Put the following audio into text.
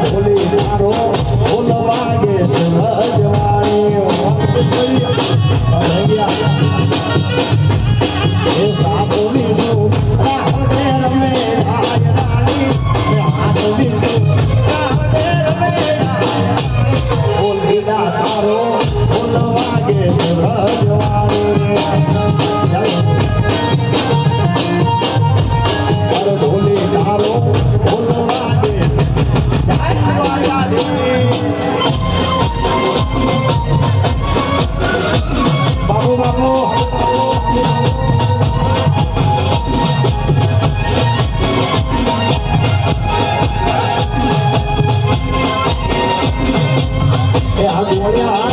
ઢોલી મારો બોલવા ગે સહજ તારો ફૂલ વાગે સહજવા આવ્યા